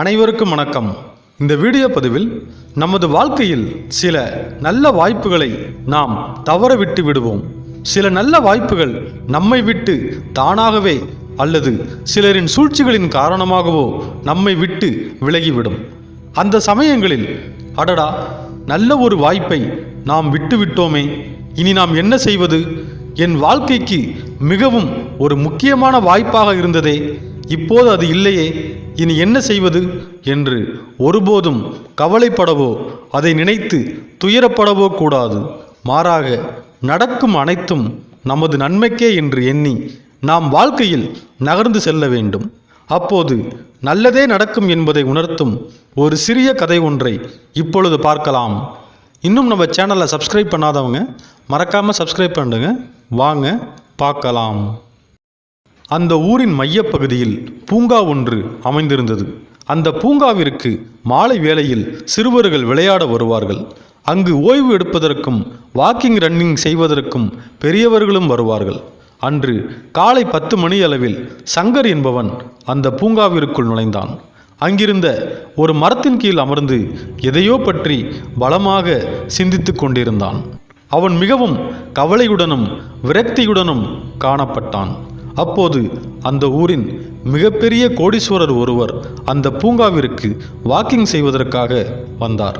அனைவருக்கும் வணக்கம். இந்த வீடியோ பதிவில் நமது வாழ்க்கையில் சில நல்ல வாய்ப்புகளை நாம் தவற விட்டு விடுவோம். சில நல்ல வாய்ப்புகள் நம்மை விட்டு தானாகவே அல்லது சிலரின் சூழ்ச்சிகளின் காரணமாகவோ நம்மை விட்டு விலகிவிடும். அந்த சமயங்களில் அடடா நல்ல ஒரு வாய்ப்பை நாம் விட்டுவிட்டோமே. இனி நாம் என்ன செய்வது? என் வாழ்க்கைக்கு மிகவும் ஒரு முக்கியமான வாய்ப்பாக இருந்ததே. இப்போது அது இல்லையே. இனி என்ன செய்வது? என்று ஒருபோதும் கவலைப்படவோ அதை நினைத்து துயரப்படவோ கூடாது. மாறாக நடக்கும் அனைத்தும் நமது நன்மைக்கே என்று எண்ணி நாம் வாழ்க்கையில் நகர்ந்து செல்ல வேண்டும். அப்போது நல்லதே நடக்கும் என்பதை உணர்த்தும் ஒரு சிறிய கதை ஒன்றை இப்பொழுது பார்க்கலாம். இன்னும் நம்ம சேனலை சப்ஸ்கிரைப் பண்ணாதவங்க மறக்காமல் சப்ஸ்கிரைப் பண்ணுங்க. வாங்க பார்க்கலாம். அந்த ஊரின் மையப்பகுதியில் பூங்கா ஒன்று அமைந்திருந்தது. அந்த பூங்காவிற்கு மாலை வேளையில் சிறுவர்கள் விளையாட வருவார்கள். அங்கு ஓய்வு எடுப்பதற்கும் வாக்கிங் ரன்னிங் செய்வதற்கும் பெரியவர்களும் வருவார்கள். அன்று காலை பத்து மணி அளவில் சங்கர் என்பவன் அந்த பூங்காவிற்குள் நுழைந்தான். அங்கிருந்த ஒரு மரத்தின் கீழ் அமர்ந்து எதையோ பற்றி பலமாக சிந்தித்து கொண்டிருந்தான். அவன் மிகவும் கவலையுடனும் விரக்தியுடனும் காணப்பட்டான். அப்போது அந்த ஊரின் மிகப்பெரிய கோடீஸ்வரர் ஒருவர் அந்த பூங்காவிற்கு வாக்கிங் செய்வதற்காக வந்தார்.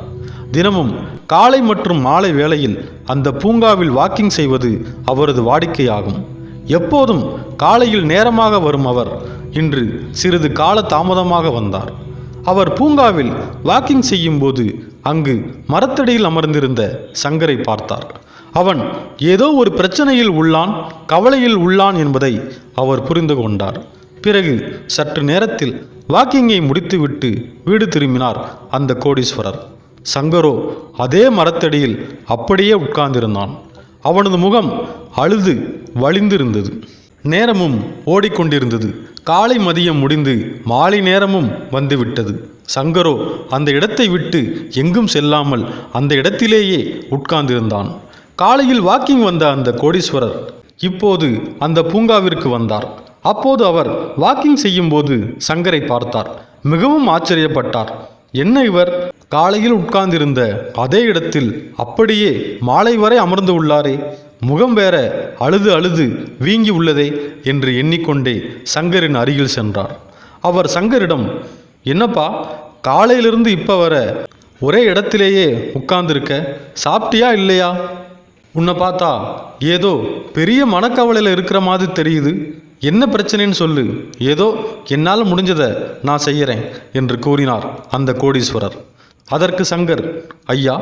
தினமும் காலை மற்றும் மாலை வேளையில் அந்த பூங்காவில் வாக்கிங் செய்வது அவரது வாடிக்கையாகும். எப்போதும் காலையில் நேரமாக வரும் அவர் இன்று சிறிது கால தாமதமாக வந்தார். அவர் பூங்காவில் வாக்கிங் செய்யும்போது அங்கு மரத்தடியில் அமர்ந்திருந்த சங்கரை பார்த்தார். அவன் ஏதோ ஒரு பிரச்சனையில் உள்ளான் கவலையில் உள்ளான் என்பதை அவர் புரிந்து கொண்டார். பிறகு சற்று நேரத்தில் வாக்கிங்கை முடித்துவிட்டு வீடு திரும்பினார் அந்த கோடீஸ்வரர். சங்கரோ அதே மரத்தடியில் அப்படியே உட்கார்ந்திருந்தான். அவனது முகம் அழுது வழிந்திருந்தது. நேரமும் ஓடிக்கொண்டிருந்தது. காலை மதியம் முடிந்து மாலை நேரமும் வந்துவிட்டது. சங்கரோ அந்த இடத்தை விட்டு எங்கும் செல்லாமல் அந்த இடத்திலேயே உட்கார்ந்திருந்தான். காலையில் வாக்கிங் வந்த அந்த கோடீஸ்வரர் இப்போது அந்த பூங்காவிற்கு வந்தார். அப்போது அவர் வாக்கிங் செய்யும்போது சங்கரை பார்த்தார். மிகவும் ஆச்சரியப்பட்டார். என்ன இவர்? காலையில் உட்கார்ந்திருந்த அதே இடத்தில் அப்படியே மாலை வரை அமர்ந்து உள்ளாரே. முகம் வேற அழுது அழுது வீங்கி உள்ளதே என்று எண்ணிக்கொண்டே சங்கரின் அருகில் சென்றார். அவர் சங்கரிடம் என்னப்பா காலையிலிருந்து இப்போ வர ஒரே இடத்திலேயே உட்கார்ந்திருக்க? சாப்பிட்டியா இல்லையா? உன்னை பார்த்தா ஏதோ பெரிய மனக்கவலையில் இருக்கிற மாதிரி தெரியுது. என்ன பிரச்சனைன்னு சொல்லு. ஏதோ என்னால் முடிஞ்சதை நான் செய்கிறேன் என்று கூறினார் அந்த கோடீஸ்வரர். அதற்கு சங்கர் ஐயா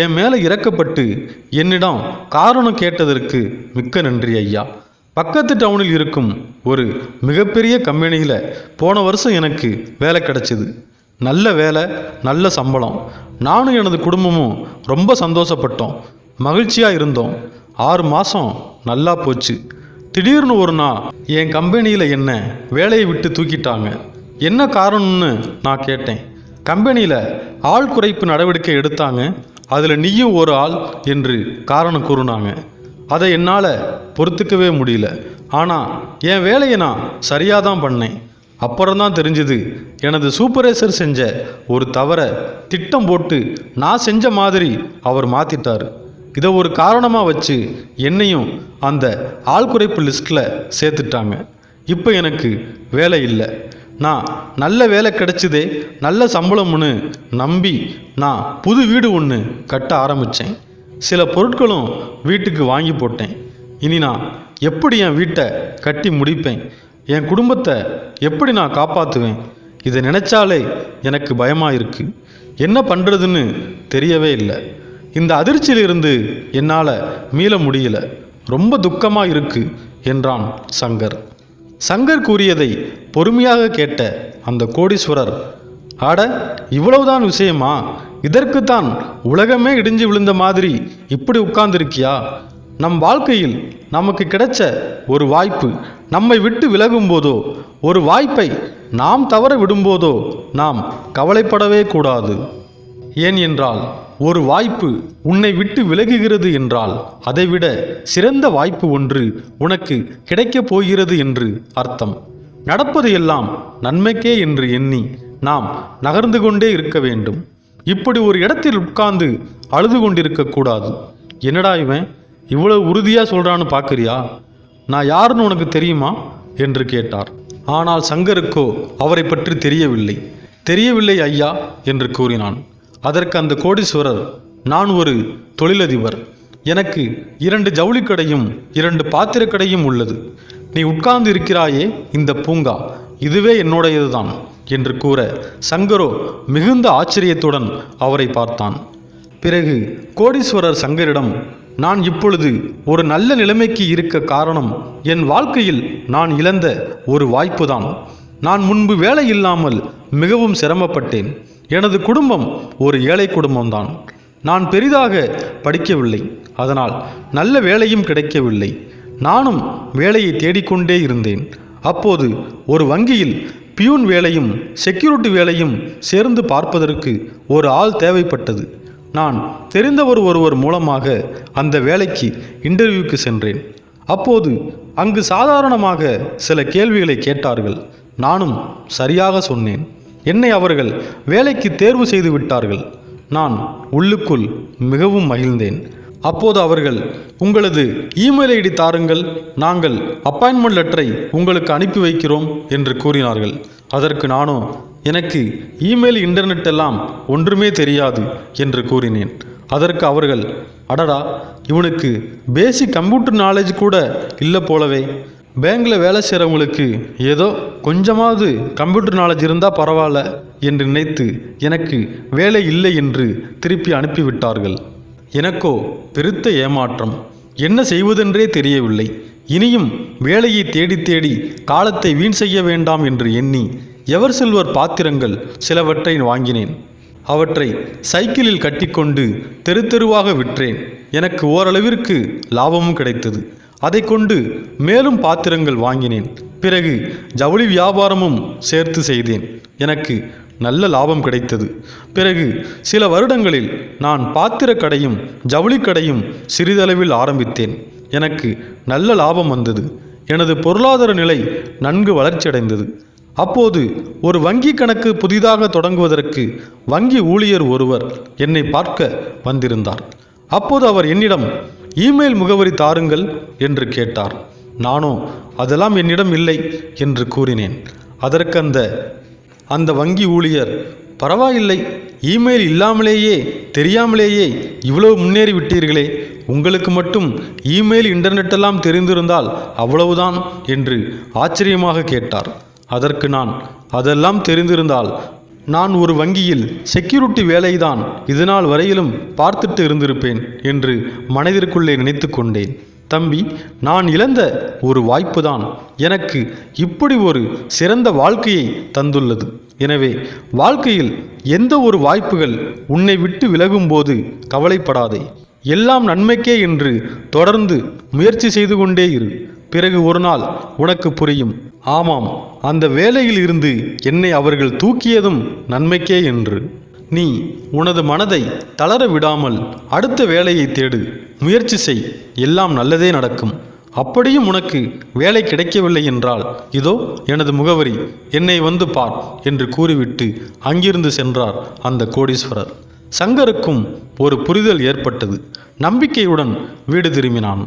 என் மேலே இறக்கப்பட்டு என்னிடம் காரணம் கேட்டதற்கு மிக்க நன்றி ஐயா. பக்கத்து டவுனில் இருக்கும் ஒரு மிகப்பெரிய கம்பெனியில் போன வருஷம் எனக்கு வேலை கிடைச்சிது. நல்ல வேலை நல்ல சம்பளம். நானும் எனது குடும்பமும் ரொம்ப சந்தோஷப்பட்டோம். மகிழ்ச்சியாக இருந்தோம். ஆறு மாதம் நல்லா போச்சு. திடீர்னு ஒரு நாள் என் கம்பெனியில் என்ன வேலையை விட்டு தூக்கிட்டாங்க. என்ன காரணம்னு நான் கேட்டேன். கம்பெனியில் ஆள் குறைப்பு நடவடிக்கை எடுத்தாங்க. அதில் நீயும் ஒரு ஆள் என்று காரணம் கூறினாங்க. அதை என்னால் பொறுத்துக்கவே முடியல. ஆனால் என் வேலையை நான் சரியாக தான் பண்ணேன். அப்புறம்தான் தெரிஞ்சுது எனது சூப்பர்வைசர் செஞ்ச ஒரு தவறை திட்டம் போட்டு நான் செஞ்ச மாதிரி அவர் மாற்றிட்டார் இதை ஒரு காரணமாக வச்சு என்னையும் அந்த ஆள் குறைப்பு லிஸ்ட்டில் சேர்த்துட்டாங்க. இப்போ எனக்கு வேலை இல்லை. நான் நல்ல வேலை கிடைச்சதே நல்ல சம்பளம்னு நம்பி நான் புது வீடு ஒன்று கட்ட ஆரம்பித்தேன் சில பொருட்களும் வீட்டுக்கு வாங்கி போட்டேன். இனி நான் எப்படி என் வீட்டை கட்டி முடிப்பேன்? என் குடும்பத்தை எப்படி நான் காப்பாற்றுவேன் இதை நினச்சாலே எனக்கு பயமாக இருக்குது என்ன பண்ணுறதுன்னு தெரியவே இல்லை. இந்த அதிர்ச்சியிலிருந்து என்னால் மீள முடியல. ரொம்ப துக்கமாக இருக்கு என்றான் சங்கர். சங்கர் கூறியதை பொறுமையாக கேட்ட அந்த கோடீஸ்வரர் ஆட இவ்வளவுதான் விஷயமா? இதற்குத்தான் உலகமே இடிஞ்சு விழுந்த மாதிரி இப்படி உட்கார்ந்துருக்கியா? நம் வாழ்க்கையில் நமக்கு கிடைச்ச ஒரு வாய்ப்பு நம்மை விட்டு விலகும் போதோ ஒரு வாய்ப்பை நாம் தவற விடும்போதோ நாம் கவலைப்படவே கூடாது. ஏன்? என்றால் ஒரு வாய்ப்பு உன்னை விட்டு விலகுகிறது என்றால் அதைவிட சிறந்த வாய்ப்பு ஒன்று உனக்கு கிடைக்கப் போகிறது என்று அர்த்தம். நடப்பது எல்லாம் நன்மைக்கே என்று எண்ணி நாம் நகர்ந்து கொண்டே இருக்க வேண்டும். இப்படி ஒரு இடத்தில் உட்கார்ந்து அழுது கொண்டிருக்கக்கூடாது என்னடா இவன்? இவ்வளவு உறுதியாக சொல்கிறான்னு பார்க்குறியா நான் யாருன்னு உனக்கு தெரியுமா? என்று கேட்டார். ஆனால் சங்கருக்கோ அவரை பற்றி தெரியவில்லை. தெரியவில்லை ஐயா என்று கூறினான். அதற்கு அந்த கோடீஸ்வரர் நான் ஒரு தொழிலதிபர். எனக்கு இரண்டு ஜவுளிக்கடையும் இரண்டு பாத்திரக்கடையும் உள்ளது. நீ உட்கார்ந்து இருக்கிறாயே இந்த பூங்கா. இதுவே என்னுடையதுதான் என்று கூற சங்கரோ மிகுந்த ஆச்சரியத்துடன் அவரை பார்த்தான். பிறகு கோடீஸ்வரர் சங்கரிடம் நான் இப்பொழுது ஒரு நல்ல நிலைமைக்கு இருக்க காரணம் என் வாழ்க்கையில் நான் இழந்த ஒரு வாய்ப்புதான். நான் முன்பு வேலை இல்லாமல் மிகவும் சிரமப்பட்டேன். எனது குடும்பம் ஒரு ஏழை குடும்பம்தான். நான் பெரிதாக படிக்கவில்லை. அதனால் நல்ல வேலையும் கிடைக்கவில்லை. நானும் வேலையை தேடிக்கொண்டே இருந்தேன். அப்போது ஒரு வங்கியில் பியூன் வேலையும் செக்யூரிட்டி வேலையும் சேர்ந்து பார்ப்பதற்கு ஒரு ஆள் தேவைப்பட்டது. நான் தெரிந்தவர் ஒருவர் மூலமாக அந்த வேலைக்கு இன்டர்வியூக்கு சென்றேன். அப்போது அங்கு சாதாரணமாக சில கேள்விகளை கேட்டார்கள். நானும் சரியாக சொன்னேன். என்னை அவர்கள் வேலைக்கு தேர்வு செய்து விட்டார்கள். நான் உள்ளுக்குள் மிகவும் மகிழ்ந்தேன். அப்போது அவர்கள் உங்களது இமெயில் ஐடி தாருங்கள். நாங்கள் அப்பாயின்மெண்ட் லெட்டரை உங்களுக்கு அனுப்பி வைக்கிறோம் என்று கூறினார்கள். அதற்கு நானோ எனக்கு இமெயில் இன்டர்நெட் எல்லாம் ஒன்றுமே தெரியாது என்று கூறினேன். அதற்கு அவர்கள் அடடா இவனுக்கு பேசிக் கம்ப்யூட்டர் நாலேஜ் கூட இல்லை போலவே. பேங்கில் வேலை செய்கிறவங்களுக்கு ஏதோ கொஞ்சமாவது கம்ப்யூட்டர் நாலேஜ் இருந்தால் பரவாயில்ல என்று நினைத்து எனக்கு வேலை இல்லை என்று திருப்பி அனுப்பிவிட்டார்கள். எனக்கோ பெருத்த ஏமாற்றம். என்ன செய்வதென்றே தெரியவில்லை. இனியும் வேலையை தேடி தேடி காலத்தை வீண் செய்ய வேண்டாம் என்று எண்ணி எவர் செல்வர் பாத்திரங்கள் சிலவற்றை வாங்கினேன். அவற்றை சைக்கிளில் கட்டிக்கொண்டு தெரு தெருவாக விற்றேன். எனக்கு ஓரளவிற்கு லாபமும் கிடைத்தது. அதை கொண்டு மேலும் பாத்திரங்கள் வாங்கினேன். பிறகு ஜவுளி வியாபாரமும் சேர்த்து செய்தேன். எனக்கு நல்ல லாபம் கிடைத்தது. பிறகு சில வருடங்களில் நான் பாத்திரக் கடையும் ஜவுளி கடையும் சிறிதளவில் ஆரம்பித்தேன். எனக்கு நல்ல லாபம் வந்தது. எனது பொருளாதார நிலை நன்கு வளர்ச்சியடைந்தது. அப்போது ஒரு வங்கி கணக்கு புதிதாக தொடங்குவதற்கு வங்கி ஊழியர் ஒருவர் என்னை பார்க்க வந்திருந்தார். அப்போது அவர் என்னிடம் இமெயில் முகவரி தாருங்கள் என்று கேட்டார். நானோ அதெல்லாம் என்னிடம் இல்லை என்று கூறினேன். அதற்கு அந்த அந்த வங்கி ஊழியர் பரவாயில்லை இமெயில் இல்லாமலேயே தெரியாமலேயே இவ்வளவு முன்னேறி விட்டீர்களே உங்களுக்கு மட்டும் இமெயில் இன்டர்நெட்டெல்லாம் தெரிந்திருந்தால் அவ்வளவுதான் என்று ஆச்சரியமாக கேட்டார். அதற்கு நான் அதெல்லாம் தெரிந்திருந்தால் நான் ஒரு வங்கியில் செக்யூரிட்டி வேலைதான் இதுநாள் வரையிலும் பார்த்துட்டு இருந்திருப்பேன் என்று மனதிற்குள்ளே நினைத்து கொண்டேன். தம்பி நான் இழந்த ஒரு வாய்ப்புதான் எனக்கு இப்படி ஒரு சிறந்த வாழ்க்கையை தந்துள்ளது. எனவே வாழ்க்கையில் எந்த ஒரு வாய்ப்புகள் உன்னை விட்டு விலகும்போது கவலைப்படாதே. எல்லாம் நன்மைக்கே என்று தொடர்ந்து முயற்சி செய்து கொண்டே இரு. பிறகு ஒரு நாள் உனக்கு புரியும். ஆமாம் அந்த வேலையில் இருந்து என்னை அவர்கள் தூக்கியதும் நன்மைக்கே என்று. நீ உனது மனதை தளர விடாமல் அடுத்த வேலையை தேடு. முயற்சி செய் எல்லாம் நல்லதே நடக்கும். அப்படியும் உனக்கு வேலை கிடைக்கவில்லை என்றால் இதோ எனது முகவரி என்னை வந்து பார் என்று கூறிவிட்டு அங்கிருந்து சென்றார் அந்த கோடீஸ்வரர். சங்கருக்கும் ஒரு புரிதல் ஏற்பட்டது. நம்பிக்கையுடன் வீடு திரும்பினான்.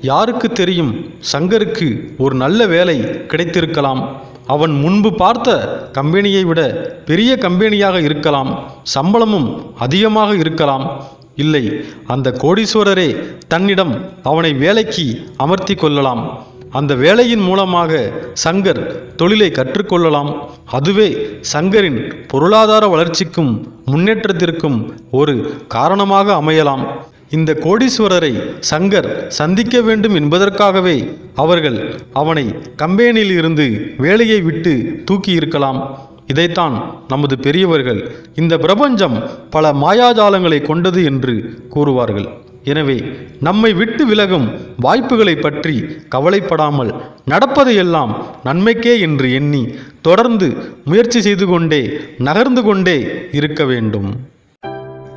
யாருக்கு தெரியும் சங்கருக்கு ஒரு நல்ல வேலை கிடைத்திருக்கலாம். அவன் முன்பு பார்த்த கம்பெனியை விட பெரிய கம்பெனியாக இருக்கலாம். சம்பளமும் அதிகமாக இருக்கலாம். இல்லை அந்த கோடீஸ்வரரே தன்னிடம் அவனை வேலைக்கு அமர்த்தி கொள்ளலாம். அந்த வேலையின் மூலமாக சங்கர் தொழிலை கற்றுக்கொள்ளலாம். அதுவே சங்கரின் பொருளாதார வளர்ச்சிக்கும் முன்னேற்றத்திற்கும் ஒரு காரணமாக அமையலாம். இந்த கோடீஸ்வரரை சங்கர் சந்திக்க வேண்டும் என்பதற்காகவே அவர்கள் அவனை கம்பெனியில் இருந்து வேலையை விட்டு தூக்கி இருக்கலாம். இதைத்தான் நமது பெரியவர்கள் இந்த பிரபஞ்சம் பல மாயாஜாலங்களை கொண்டது என்று கூறுவார்கள். எனவே நம்மை விட்டு விலகும் வாய்ப்புகளை பற்றி கவலைப்படாமல் நடப்பதையெல்லாம் நன்மைக்கே என்று எண்ணி தொடர்ந்து முயற்சி செய்து கொண்டே நகர்ந்து கொண்டே இருக்க வேண்டும்.